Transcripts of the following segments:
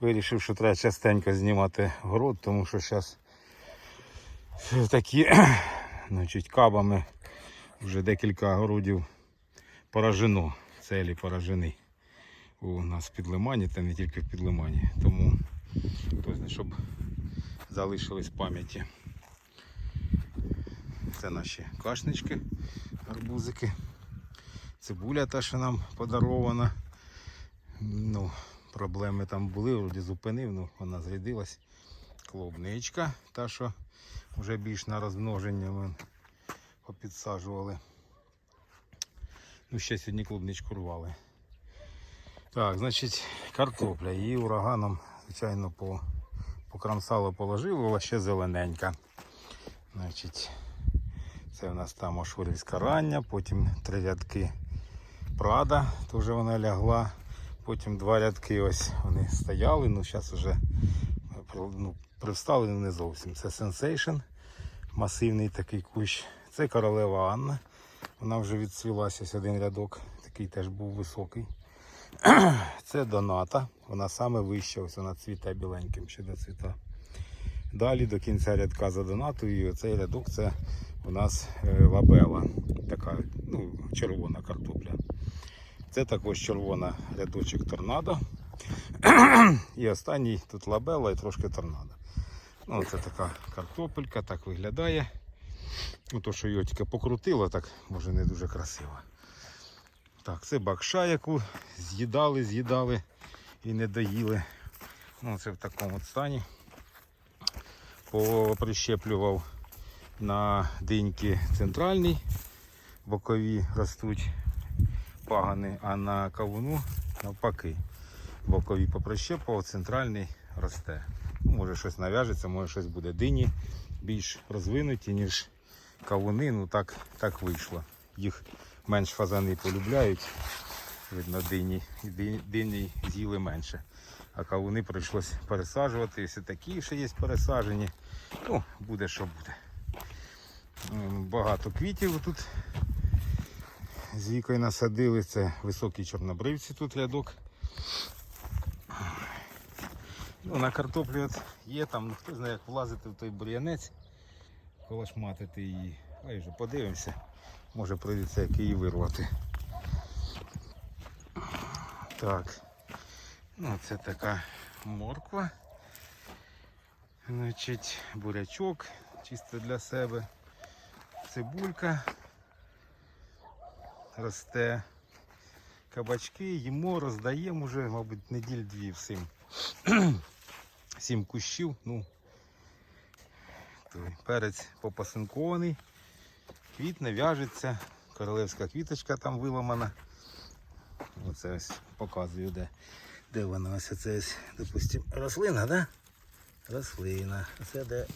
Вирішив, що треба частенько знімати город, тому що зараз такі значить, кабами вже декілька городів поражено. Целі поражені у нас в підлимані та не тільки в підлимані. Тому хтось щоб залишились пам'яті. Це наші кашнички, гарбузики. Цибуля та, що нам подарована. Ну, проблеми там були, вроді зупинив, ну вона зрядилась. Клубничка, та що вже більш на розмноження ми попідсаджували. Ну, ще сьогодні клубничку рвали. Так, значить, картопля. Її ураганом, звичайно, по, по крамсалу положили, була ще зелененька. Значить, це в нас там Ошурівська рання, потім три рядки Прада, то вже вона лягла. Потім два рядки ось вони стояли, ну зараз вже ну, привстали ну, не зовсім. Це Sensation, масивний такий кущ. Це королева Анна. Вона вже відцвілася ось один рядок, такий теж був високий. Це Доната, вона саме вища, ось вона цвіте біленьким ще до цвіта. Далі до кінця рядка за донатою, і оцей рядок це у нас е, лабела, така ну, червона картопля. Це також червона рядочок торнадо. І останній тут лабела і трошки торнадо. Ну, це така картопелька, так виглядає. Ну, то, що його тільки покрутило, так може не дуже красиво. Так, це бакша, яку з'їдали, з'їдали і не доїли. Ну, це в такому стані. Поприщеплював на диньки центральній, бокові ростуть пагани, а на кавуну навпаки. Бокові поприщепував, центральний росте. Ну, Може щось нав'яжеться, може щось буде дині більш розвинуті, ніж кавуни. Ну так, так вийшло. Їх менш фазани полюбляють. Видно, дині, і дині з'їли менше. А кавуни прийшлось пересаджувати. Все такі ще є пересаджені. Ну, буде що буде. Багато квітів тут з вікою насадили. Це високі чорнобривці тут рядок. Ну, на картоплі от є там, ну хто знає, як влазити в той бур'янець, колошматити її. Ой, вже подивимося. Може прийдеться як її вирвати. Так. Ну, це така морква. Значить, бурячок чисто для себе. Цибулька росте. Кабачки їмо, роздаємо вже, мабуть, неділь дві всім. Сім кущів. Ну, той перець попасинкований, квітне, в'яжеться, королевська квіточка там виламана. Оце ось показую, де, де вона. Ось це ось, допустим, рослина, да? Рослина. Оце де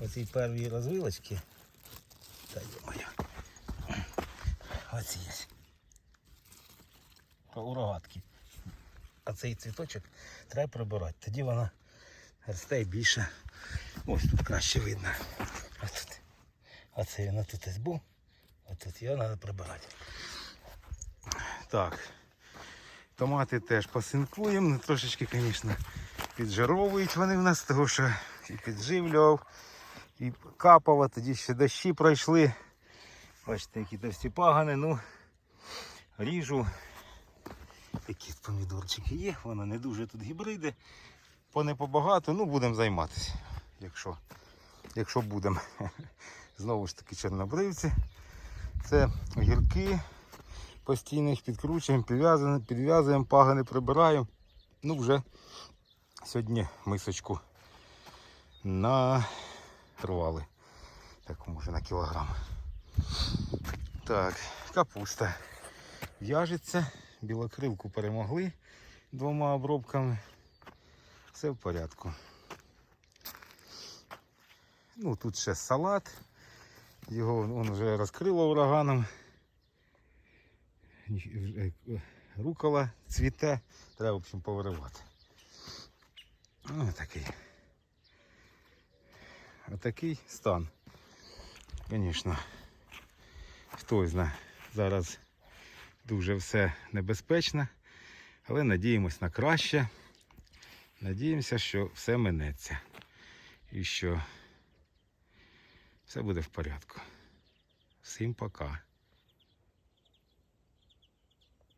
оці перві розвилочки. Та моя. Оці є. У рогатки. А цей цвіточок треба прибирати. Тоді вона росте більше. Ось тут краще видно. Ось тут. Оце він тут ось був. Ось тут його треба прибирати. Так. Томати теж посинкуємо. Ну, трошечки, звісно, піджаровують вони в нас, тому що і підживлював, і капав, а тоді ще дощі пройшли. Бачите, які товсті пагани. Ну, ріжу. Такі помідорчики є, воно не дуже тут гібриди. По побагато, ну будемо займатися, якщо, якщо будемо. Знову ж таки чорнобривці. Це огірки. Постійно їх підкручуємо, підв'язуємо, підв'язуємо, пагани прибираємо. Ну вже сьогодні мисочку нарвали. Так, може на кілограм. Так, капуста в'яжеться. Білокрилку перемогли двома обробками. Все в порядку. Ну, тут ще салат. Його він вже розкрило ураганом. Рукола цвіте. Треба, в общем, повиривати. Ну, такий. Отакий стан. Звісно, хтось знає. Зараз дуже все небезпечно, але надіємось на краще. Надіємося, що все минеться. І що все буде в порядку. Всім пока.